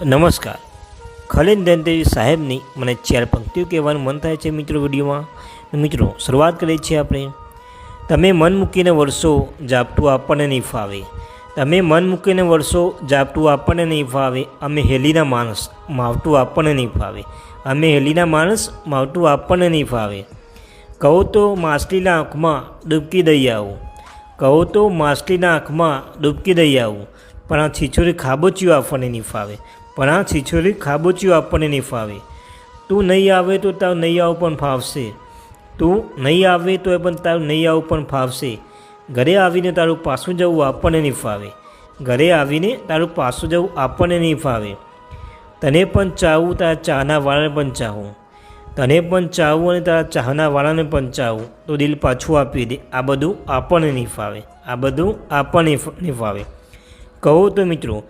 નમસ્કાર. ખલીલ દંતેવી સાહેબની મને ચાર પંક્તિઓ કહેવાનું મન થાય છે મિત્રો વિડીયોમાં. મિત્રો, શરૂઆત કરીએ છીએ આપણે. તમે મન મૂકીને વર્ષો જાપટું આપણને નહીં ફાવે. તમે મન મૂકીને વર્ષો જાપટું આપણને નહીં ફાવે. અમે હેલીના માણસ માવટું આપણને નહીં ફાવે. અમે હેલીના માણસ માવટું આપણને નહીં ફાવે. કહો તો માછલીના આંખમાં ડૂબકી દઈ આવું. કહો તો માછલીના આંખમાં ડૂબકી દઈ આવું. પણ આ છીછોરી ખાબોચિયું આપણને નહીં ફાવે. પણ આ છીછોરી ખાબોચિયું આપણને નહીં ફાવે. તું નહીં આવે તો તારું નહીં આવું પણ ફાવશે. તું નહીં આવે તો એ પણ તારું નહીં આવું પણ ફાવશે. ઘરે આવીને તારું પાછું જવું આપણને નહીં ફાવે. ઘરે આવીને તારું પાછું જવું આપણને નહીં ફાવે. તને પણ ચાહવું તારા ચાહના વાળાને પણ ચાહું. તને પણ ચાહવું અને તારા ચાહના વાળાને પણ ચાહવું તો દિલ પાછું આપી દે. આ બધું આપણને નહીં ફાવે. આ બધું આપણને નહીં ફાવે. કહો તો મિત્રો